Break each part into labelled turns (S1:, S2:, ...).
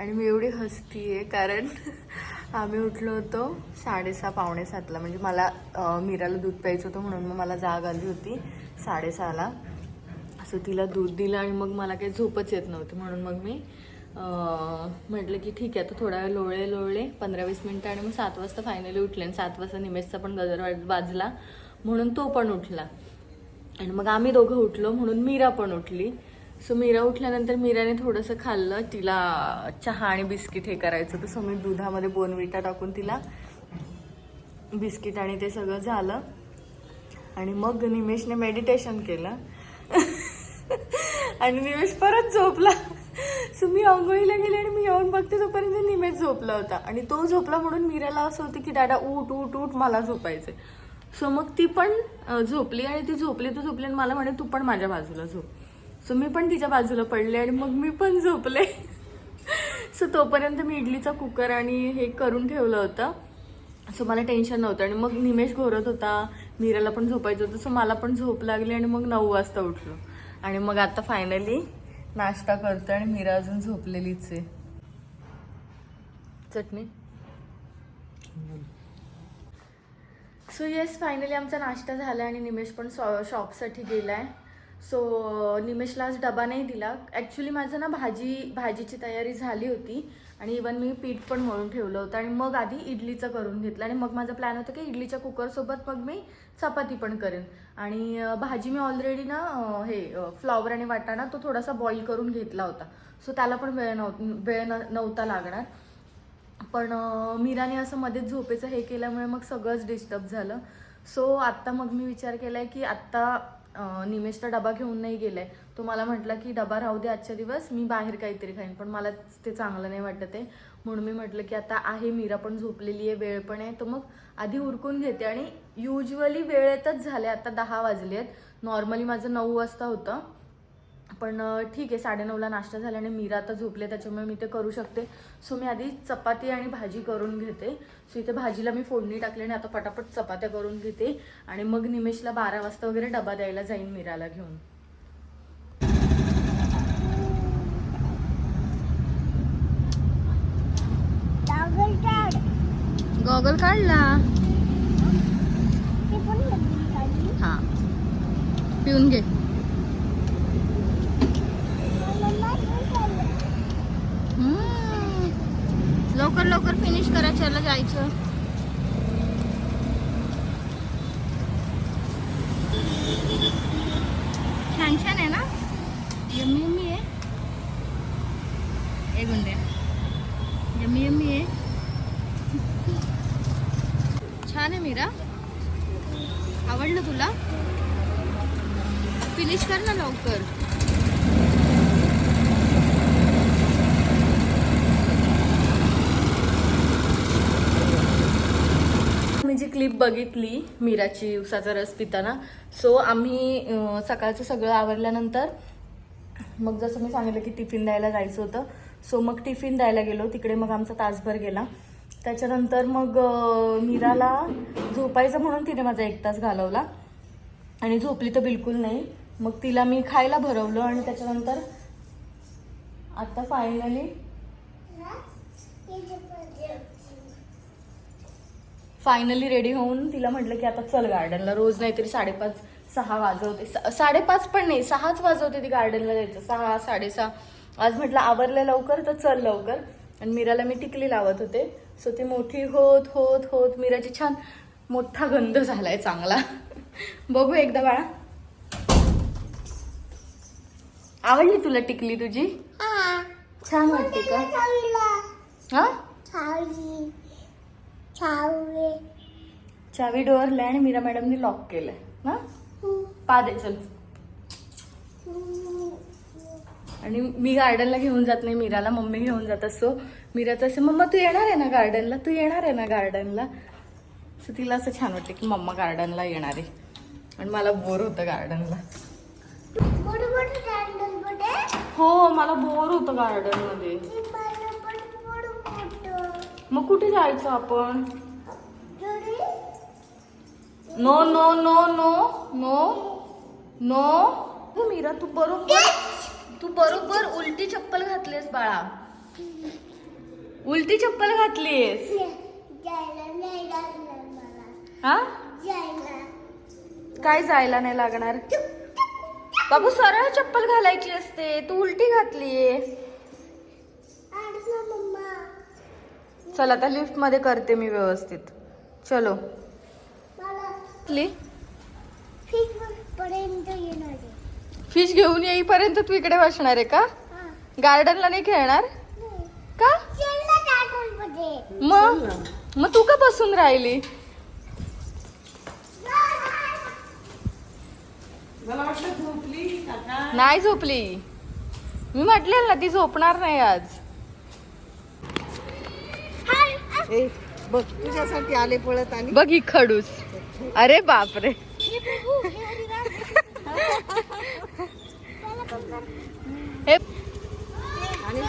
S1: आणि मी एवढी हसती आहे कारण आम्ही उठलो होतो साडेसहा पावणे सातला. म्हणजे मला मीराला दूध प्यायचं होतं म्हणून मग मला जाग आली होती साडेसहाला. असं तिला दूध दिलं आणि मग मला काही झोपच येत नव्हती. म्हणून मग मी म्हटलं की ठीक आहे आता थोडा वेळ लोळले लोळले पंधरा वीस मिनटं आणि मग सात वाजता फायनली उठले आणि सात वाजता निमेशचा पण गजर वाजला. म्हणून तो पण उठला. आणि मग आम्ही दोघं उठलो म्हणून मीरा पण उठली. सो मीरा उठल्यानंतर मीराने थोडंसं खाल्लं. तिला चहा आणि बिस्किट हे करायचं होतं. सो मी दुधामध्ये बोनविटा टाकून तिला बिस्किट आणि ते सगळं झालं. आणि मग निमेशने मेडिटेशन केलं. आणि निमेश परत झोपला. सो मी आंघोळीला गेले आणि मी येऊन बघते तोपर्यंत निमेश झोपला होता. आणि तो झोपला म्हणून मीराला असं होतं की दादा उठ उठ उठ मला झोपायचं सो मग ती पण झोपली आणि ती झोपली तर झोपली आणि मला म्हणे तू पण माझ्या बाजूला झोप. सो मी पण तिच्या बाजूला पडले आणि मग मी पण झोपले. सो तोपर्यंत मी इडलीचा कुकर आणि हे करून ठेवलं होतं. सो मला टेन्शन नव्हतं आणि मग निमेश घोरत होता. मीराला पण झोपायचं होतं. सो मला पण झोप लागली आणि मग नऊ वाजता उठलो. आणि मग आता फायनली नाश्ता करतो आणि मीरा अजून झोपलेलीच आहे. चटणी? सो येस फायनली आमचा नाश्ता झाला आणि निमेश पण शॉपसाठी गेलाय. सो निमेशलाच आज डबा नाही दिला. ॲक्च्युली माझं ना भाजी भाजीची तयारी झाली होती आणि इवन मी पीठ पण मळून ठेवलं होतं आणि मग आधी इडलीचं करून घेतलं आणि मग माझा प्लॅन होता की इडलीच्या कुकरसोबत मग मी चपाती पण करेन. आणि भाजी मी ऑलरेडी ना हे फ्लॉवर आणि वाटाणा तो थोडासा बॉईल करून घेतला होता. सो त्याला पण वेळ नव्ह वेळ न- नव्हता लागणार. पण मीराने असं मध्येच झोपेचं हे केल्यामुळे मग सगळंच डिस्टर्ब झालं. सो आत्ता मग मी विचार केला आहे की आत्ता निमेशचा डबा घेऊन नाही गेलाय तो मला म्हटला की डबा राहू दे आजच्या दिवस मी बाहेर काहीतरी खाईन. पण मला ते चांगलं नाही वाटत आहे. म्हणून मी म्हटलं की आता आहे मीरा पण झोपलेली आहे वेळ पण आहे. तर मग आधी उरकून घेते आणि युजली वेळेतच झाले. आता दहा वाजले आहेत नॉर्मली माझं नऊ वाजता होतं. पण ठीक आहे साडेनऊला नाश्ता झाला आणि मीरा आता झोपले त्याच्यामुळे मी ते करू शकते. सो मी आधी चपाती आणि भाजी करून घेते. सो इथे भाजीला मी फोडणी टाकली आणि आता पटापट चपात्या करून घेते. आणि मग निमेशला बारा वाजता वगैरे डबा द्यायला जाईन मीराला घेऊन. गॉगल काढला. हा. पिऊन घे. लवकर लवकर फिनिश करायच्याला जायचं. छान छान आहे ना? यम्मी यम्मी आहे. एक गुंडे यम्मी यम्मी आहे. छान आहे मीरा. आवडलं तुला? फिनिश कर ना लवकर. क्लिप बघितली मीराची उसाचा रस पिताना. सो आम्ही सकाळचं सगळं आवरल्यानंतर मग जसं मी सांगितलं की टिफिन द्यायला जायचं होतं. सो मग टिफिन द्यायला गेलो. तिकडे मग आमचा तासभर गेला. त्याच्यानंतर मग मीराला झोपायचं म्हणून तिने माझा एक तास घालवला. आणि झोपली तर बिलकुल नाही. मग तिला मी खायला भरवलं आणि त्याच्यानंतर आता फायनली फायनली रेडी होऊन तिला म्हटलं की आता चल गार्डनला रोज नाहीतरी साडेपाच सहा वाजवते. साडेपाच पण नाही सहाच वाजवते ती गार्डनला जायचं. सहा साडेसहा. आज म्हटलं आवरलं लवकर तर चल लवकर. आणि मीराला मी टिकली लावत होते. सो ती मोठी होत होत होत. मीराची छान मोठा गंध झालाय चांगला. बघू एकदा बाळा. आवडली तुला टिकली तुझी? छान वाटते का? हा? चावी. डोअरला आणि मीरा मॅडमनी लॉक केलंय. ना पा दे चल. आणि मी गार्डनला घेऊन जात नाही मीराला मम्मी घेऊन जात असतो मीराचं असं मम्मा तू येणार आहे ना गार्डनला तू येणार आहे ना गार्डनला सो तिला असं छान वाटतं की मम्मा गार्डनला येणार आहे. आणि मला बोर होतं गार्डनला हो मला बोर होतं गार्डनमध्ये मग कुठे जायचं आपण? No no no no no no. Meera तू बरोबर तू बरोबर उलटी चप्पल घातलीस बाळा. उलटी चप्पल घातलीस. हा? काय जायला नाही लागणार? बाबू सरळ चप्पल घालायची असते. तू उलटी घातलीये. चल आता लिफ्टमध्ये करते मी व्यवस्थित. चलो. फिश घेऊन येईपर्यंत तू इकडे बसणार आहे का? गार्डनला नाही खेळणार? का? मग? मग तू का बसून राहिली? नाही झोपली. मी म्हटलेल ना ती झोपणार नाही आज.
S2: ए बघ तुझ्यासाठी आले पळत आणि
S1: बघ ही खडूस. अरे बापरे. हे
S2: आणि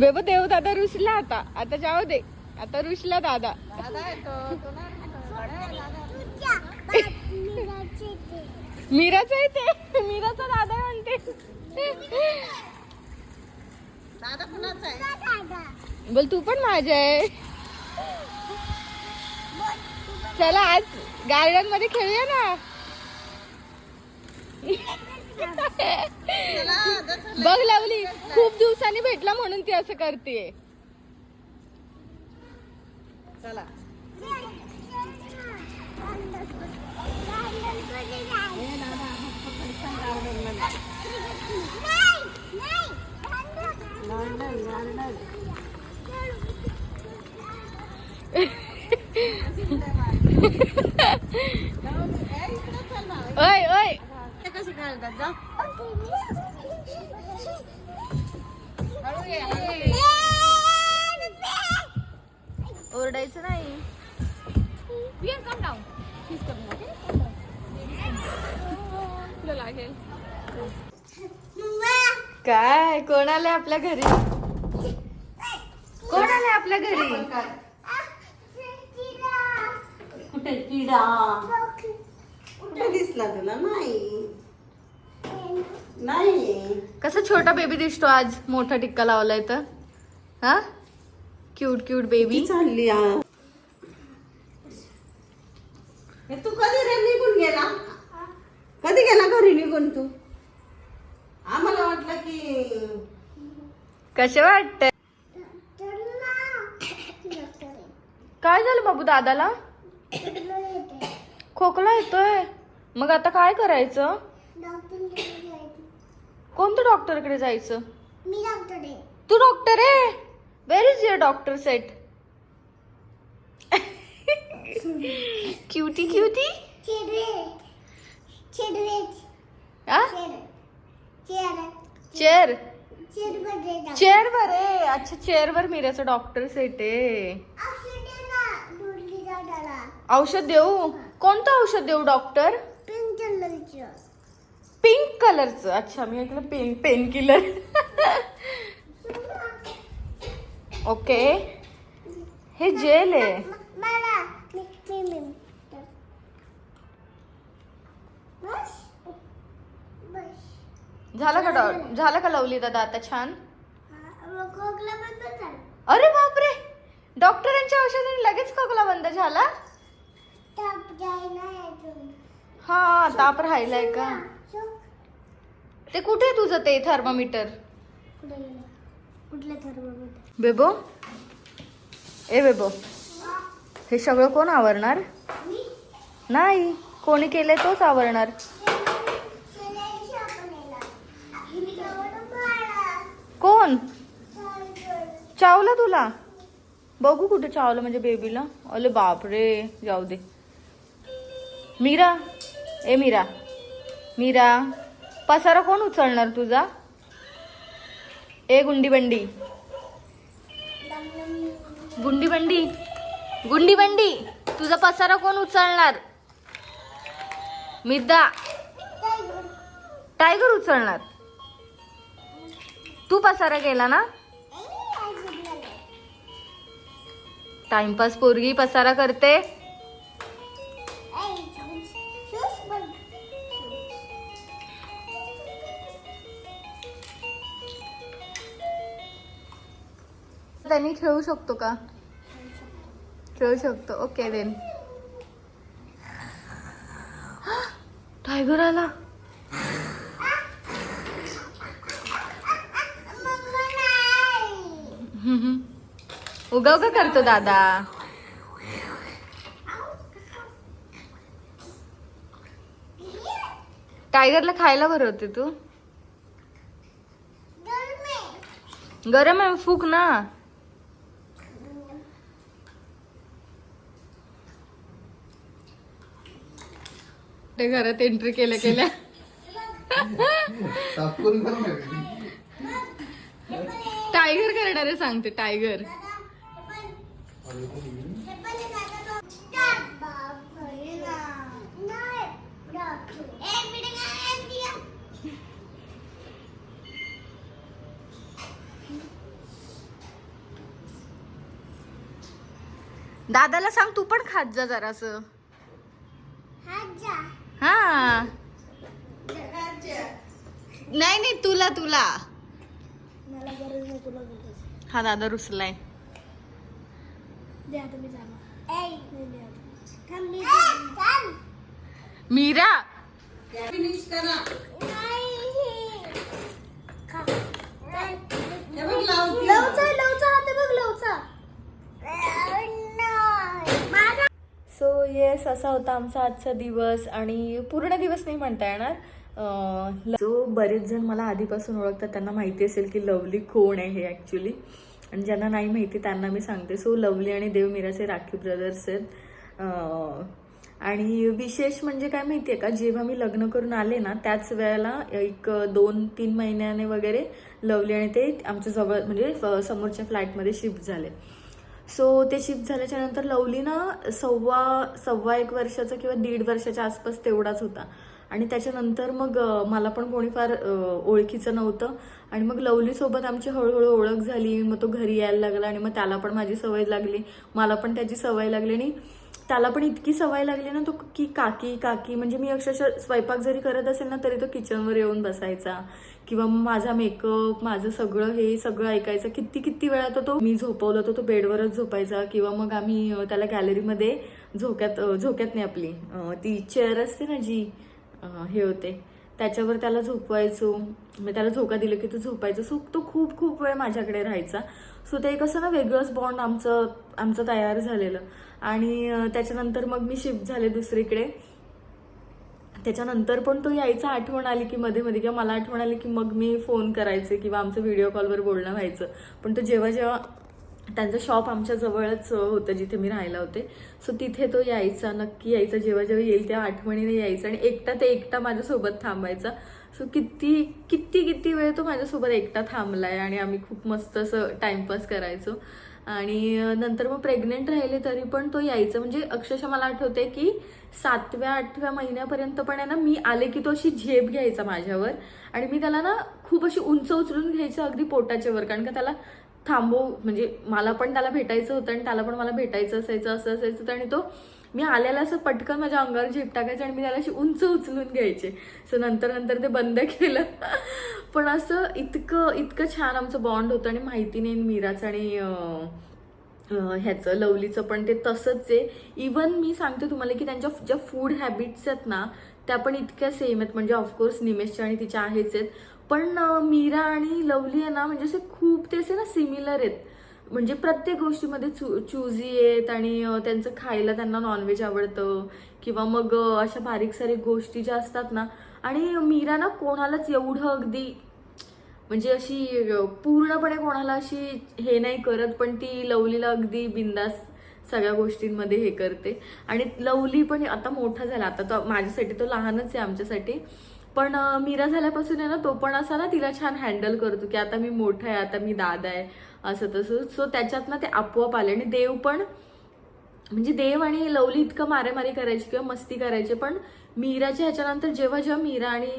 S1: बेबो देव दादा रुसला आता. आता जाऊ दे. आता रुसला दादा. मीराचा आहे ते. मीराचा दादा म्हणते.
S2: दादा कुणाचा आहे?
S1: बोल तू पण माझ्या आहे. चला आज गार्डनमध्ये खेळूया ना. बघ लावली खूप दिवसांनी भेटला म्हणून ती असं करते
S2: चला. नाही नाही नाही नाही.
S1: ओय ओय.
S2: जा
S1: ओरडायचं नाही. काय कोणाला आपल्या घरी? कोण आले आपल्या घरी?
S2: कुठे किडा? कुठे दिसला तुला? नाही. नाही.
S1: कसा छोटा बेबी दिसतो आज? मोठा टिक्का लावलाय तर. हा? क्यूट क्यूट बेबी
S2: ती चालली तू कधी रे निघून गेला? कधी गेला घरी निघून तू? आम्हाला वाटलं की
S1: कसे वाटत काय झालं बाबू दादाला? खोकला येतोय. मग आता काय करायचं? कोणत्या डॉक्टरकडे जायचं?
S3: मी डॉक्टर
S1: तू डॉक्टर आहे? Where is your doctor set cutie cutie
S3: chair
S1: chair chair वर आहे. अच्छा चेअर वर डॉक्टर सेट आहे. औषध देऊ? कोणतं औषध देऊ डॉक्टर
S3: पिंक कलरचं
S1: पिंक कलरचं अच्छा मी ऐकलं पेन पेन किलर ओके हे जेल आहे. झालं का डॉ झालं. का लवली दादा आता छान? अरे बापरे! डॉक्टरांच्या औषधाने लगेच खोकला बंद झाला? हा ताप राहिलाय का? ते कुठे आहे तुझं ते थर्मामीटर बेबो? ए बेबो हे सगळं कोण आवरणार? नाही कोणी केलंय तोच आवरणार. कोण? चावलं तुला? बघू कुठे चावलं म्हणजे बेबीला अरे बापरे जाऊ दे. मीरा? ए मीरा. मीरा पसारा कोण उचलणार तुझा? ए गुंडी बंडी गुंडी बंडी गुंडी बंडी तुझा पसारा कोण उचलणार? मिद्दा टायगर उचलणार. तू पसारा केला ना? टाइमपास पोरगी पसारा करते. त्यांनी खेळू शकतो का? खेळू शकतो. ओके देन टायगर आला.
S3: मम्मा नाही
S1: उगाव का करतो दादा? टायगरला खायला बरं होते तू.
S3: गरमे
S1: गरम आहे फूक ना. ते घरात एंट्री केल्या. केल्या. टायगर करणार आहे सांगते टायगर दादाला सांग तू पण खात जा जरास. हा. नाही नाही तुला तुला.
S3: मला गरज नाही तुला गरज
S1: हा दादा रुसलाय. मीरा.
S2: फिनिश करा
S3: नाही खा
S2: हे बघ लावते
S3: लवचा लवचा हात बघ लवचा माझा
S1: सो येस असा होता आमचा आजचा दिवस आणि पूर्ण दिवस नाही म्हणता येणार. ल- जो बरेच जण मला आधीपासून ओळखतात. त्यांना माहिती असेल की लवली कोण आहे हे ॲक्च्युली आणि ज्यांना नाही माहिती त्यांना मी सांगते. सो लवली आणि देव मिराचे राखी ब्रदर्स आहेत. आणि विशेष म्हणजे काय माहिती आहे का? जेव्हा मी लग्न करून आले ना त्याच वेळेला एक दोन तीन महिन्याने वगैरे लवली आणि ते आमच्या जवळ म्हणजे फ- समोरच्या फ्लॅटमध्ये शिफ्ट झाले. सो ते शिफ्ट झाल्याच्यानंतर लवली ना सव्वा सव्वा एक वर्षाचा किंवा दीड वर्षाच्या आसपास तेवढाच होता. आणि त्याच्यानंतर मग मला पण कोणी फार ओळखीचं नव्हतं. आणि मग लवलीसोबत आमची हळूहळू ओळख झाली. मग तो घरी यायला लागला आणि मग त्याला पण माझी सवय लागली. मला पण त्याची सवय लागली आणि त्याला पण इतकी सवय लागली ना तो की काकी काकी म्हणजे मी अक्षरशः स्वयंपाक जरी करत असेल ना तरी तो किचनवर येऊन बसायचा. किंवा माझा मेकअप माझं सगळं हे सगळं ऐकायचं. किती किती वेळा तर तो मी झोपवलं तर तो बेडवरच झोपायचा. किंवा मग आम्ही त्याला गॅलरीमध्ये झोक्यात झोक्यात नाही आपली ती चेअर असते ना जी हे होते. त्याच्यावर त्याला झोपवायचो. मग त्याला झोका दिलं की तो झोपायचं. सो तो खूप खूप वेळ माझ्याकडे राहायचा. सो ते कसं ना वेगळंच बॉन्ड आमचं आमचं तयार झालेलं. आणि त्याच्यानंतर मग मी शिफ्ट झाले दुसरीकडे. त्याच्यानंतर पण तो यायचा आठवण आली की मध्ये मध्ये किंवा मला आठवण आली की मग मी फोन करायचे किंवा आमचं व्हिडिओ कॉलवर बोलणं व्हायचं. पण तो जेव्हा जेव्हा त्यांचं शॉप आमच्या जवळच होतं जिथे मी राहायला होते. सो तिथे तो यायचा नक्की यायचा. जेव्हा जेव्हा येईल तेव्हा आठवणीने यायचा. आणि एकटा ते एकटा माझ्यासोबत थांबायचा. सो किती किती किती वेळ तो माझ्यासोबत एकटा थांबलाय आणि आम्ही खूप मस्त असं टाइमपास करायचो. आणि नंतर मग प्रेग्नेंट राहिले तरी पण तो यायचा. म्हणजे अक्षरशः मला आठवते की सातव्या आठव्या महिन्यापर्यंत पण आहे ना मी आले की तो अशी झेप घ्यायचा माझ्यावर. आणि मी त्याला ना खूप अशी उंच उचलून घ्यायचं अगदी पोटाच्या वर. कारण का त्याला थांबव म्हणजे मला पण त्याला भेटायचं होतं आणि त्याला पण मला भेटायचं असायचं असं असायचं आणि तो मी आल्याला असं पटकन माझ्या अंगावर झेप टाकायचं आणि मी त्याला अशी उंच उचलून घ्यायचे. सो नंतर नंतर ते बंद केलं. पण असं इतकं इतकं छान आमचं बॉन्ड होतं आणि माहिती नाही मीराचं आणि ह्याचं लवलीचं पण ते तसंच आहे. इवन मी सांगते तुम्हाला की त्यांच्या ज्या फूड हॅबिट्स आहेत ना त्या पण इतक्या सेम आहेत. म्हणजे ऑफकोर्स निमेशच्या आणि तिच्या आहेच आहेत. पण मीरा आणि लवली आहे ना म्हणजे असे खूप ते असे ना सिमिलर आहेत. म्हणजे प्रत्येक गोष्टीमध्ये चू चुझी आहेत आणि त्यांचं खायला त्यांना नॉनव्हेज आवडतं. किंवा मग अशा बारीक सारीक गोष्टी ज्या असतात ना आणि मीरा ना कोणालाच एवढं अगदी म्हणजे अशी पूर्णपणे कोणाला अशी हे नाही करत पण ती लवलीला अगदी बिंदास सगळ्या गोष्टींमध्ये हे करते. आणि लवली पण आता मोठा झाला. आता तो माझ्यासाठी तो लहानच आहे आमच्यासाठी. पण मीरा झाल्यापासून आहे ना तो पण असा ना तिला छान हँडल करतो की आता मी मोठा आहे आता मी दादा आहे असं तसं. सो त्याच्यात ना ते आपोआप आले आणि देव पण म्हणजे देव आणि लवली इतकं मारेमारी करायची किंवा मस्ती करायची पण मीराच्या ह्याच्यानंतर जेव्हा जेव्हा मीरा आणि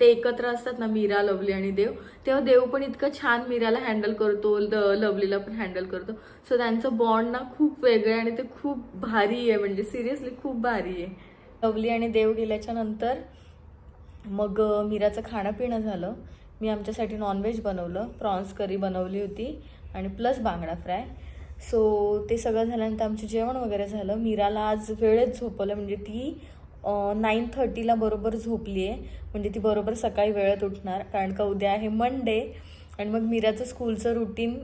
S1: ते एकत्र असतात ना मीरा लवली आणि देव तेव्हा देव पण इतकं छान मीराला हँडल करतो ल- लवलीला पण हँडल करतो. सो त्यांचं बॉन्ड ना खूप वेगळं आहे आणि ते खूप भारी आहे म्हणजे सिरियसली खूप भारी आहे. लवली आणि देव गेल्याच्यानंतर मग मीराचं खाणं पिणं झालं. मी आमच्यासाठी नॉनव्हेज बनवलं. प्रॉन्स करी बनवली होती आणि प्लस बांगडा फ्राय. सो ते सगळं झाल्यानंतर आमचं जेवण वगैरे झालं. मीराला आज वेळेत झोपवलं. म्हणजे ती नाईन थर्टीला बरोबर झोपली आहे म्हणजे ती बरोबर सकाळी वेळेत उठणार. कारण का उद्या आहे मंडे आणि मग मीराचं स्कूलचं रुटीन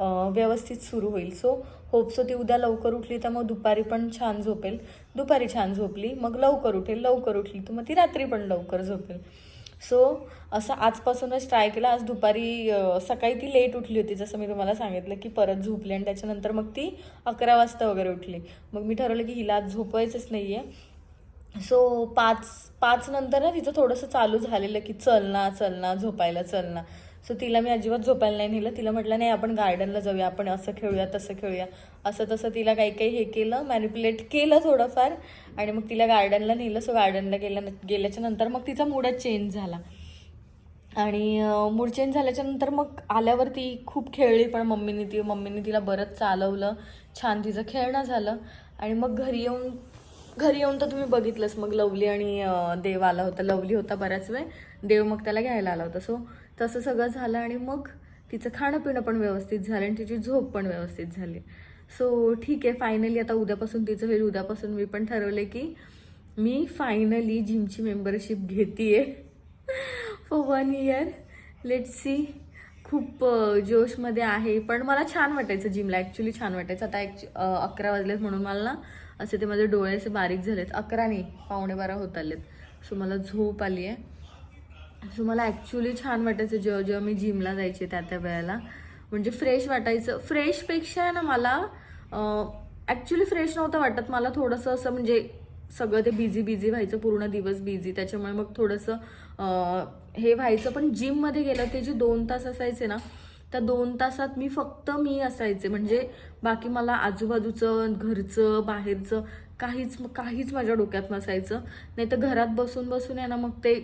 S1: व्यवस्थित सुरू होईल. सो होप सो ती उद्या लवकर उठली तर मग दुपारी पण छान झोपेल. दुपारी छान झोपली मग लवकर उठेल लवकर उठली तर मग ती रात्री पण लवकर झोपेल. सो असं आजपासूनच ट्राय केला. आज दुपारी सकाळी ती लेट उठली होती जसं मी तुम्हाला सांगितलं की परत झोपली आणि त्याच्यानंतर मग ती अकरा वाजता वगैरे उठली. मग मी ठरवलं की हिला आज झोपवायचंच नाही आहे सो पाच पाच नंतर ना तिचं थोडंसं चालू झालेलं की चल ना चल ना झोपायला चल ना. सो तिला मी अजिबात झोपायला नाही नेलं. तिला म्हटलं नाही आपण गार्डनला जाऊया. आपण असं खेळूया तसं खेळूया. असं तसं तिला काही काही हे केलं मॅनिप्युलेट केलं थोडंफार आणि मग तिला गार्डनला नेलं. सो गार्डनला गेल्या गेल्याच्यानंतर मग तिचा मूडच चेंज झाला. आणि मूड चेंज झाल्याच्यानंतर मग आल्यावर ती खूप खेळली पण मम्मीने ती. मम्मीने तिला बरंच चालवलं. छान तिचं खेळणं झालं. आणि मग घरी येऊन घरी येऊन तर तुम्ही बघितलंच. मग लवली आणि देव आला होता. लवली होता बराच वेळ. देव मग त्याला घ्यायला आला होता. सो तसं सगळं झालं आणि मग तिचं खाणं पिणं पण व्यवस्थित झालं आणि तिची झोप पण व्यवस्थित झाली. सो ठीक आहे फायनली आता उद्यापासून तिचं होईल. उद्यापासून मी पण ठरवले की मी फायनली जिमची मेंबरशिप घेते for one year let see खूप जोशमध्ये आहे. पण मला छान वाटायचं जिमला. ॲक्च्युली छान वाटायचं. आता ॲक्च्यु अकरा वाजलेत म्हणून मला ना असे ते माझे डोळे असे बारीक झालेत. अकरा नाही पावणे बारा होत आलेत. सो मला झोप आली आहे सो मला ॲक्च्युली छान वाटायचं जेव्हा जेव्हा मी जिमला जायचे त्या त्या वेळेला. म्हणजे फ्रेश वाटायचं. फ्रेशपेक्षा ना मला ॲक्च्युली फ्रेश नव्हतं वाटत. मला थोडंसं असं म्हणजे सगळं ते बिझी बिझी व्हायचं. पूर्ण दिवस बिझी त्याच्यामुळे मग थोडंसं हे व्हायचं. पण जिममध्ये गेलं ते जे दोन तास असायचे ना त्या दोन तासात मी फक्त मी असायचे. म्हणजे बाकी मला आजूबाजूचं घरचं बाहेरचं काहीच काहीच माझ्या डोक्यात नसायचं. नाही तर घरात बसून बसून आहे ना मग ते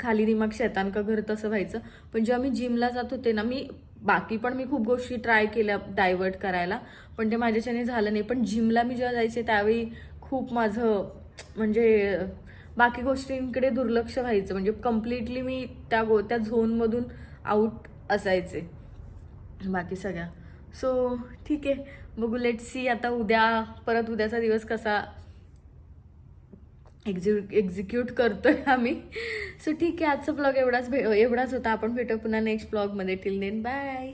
S1: खाली दिमाग शैतान का घर तसं व्हायचं. पण जेव्हा मी जिमला जात होते ना मी बाकी पण मी खूप गोष्टी ट्राय केल्या डायवर्ट करायला. पण ते माझ्याच्याने झालं नाही. पण जिमला मी जेव्हा जायचे त्यावेळी खूप माझं म्हणजे बाकी गोष्टींकडे दुर्लक्ष व्हायचं. म्हणजे कम्प्लिटली मी त्या गो त्या झोनमधून आऊट असायचे. बाकी सगळ्या. सो ठीक आहे. बघू लेट सी आता उद्या परत उद्याचा दिवस कसा एक्झिक्यू एक्झिक्यूट करतोय आम्ही. सो ठीक आहे आजचा ब्लॉग एवढाच भे एवढाच होता. आपण भेटू पुन्हा नेक्स्ट ब्लॉगमध्ये टिल देन बाय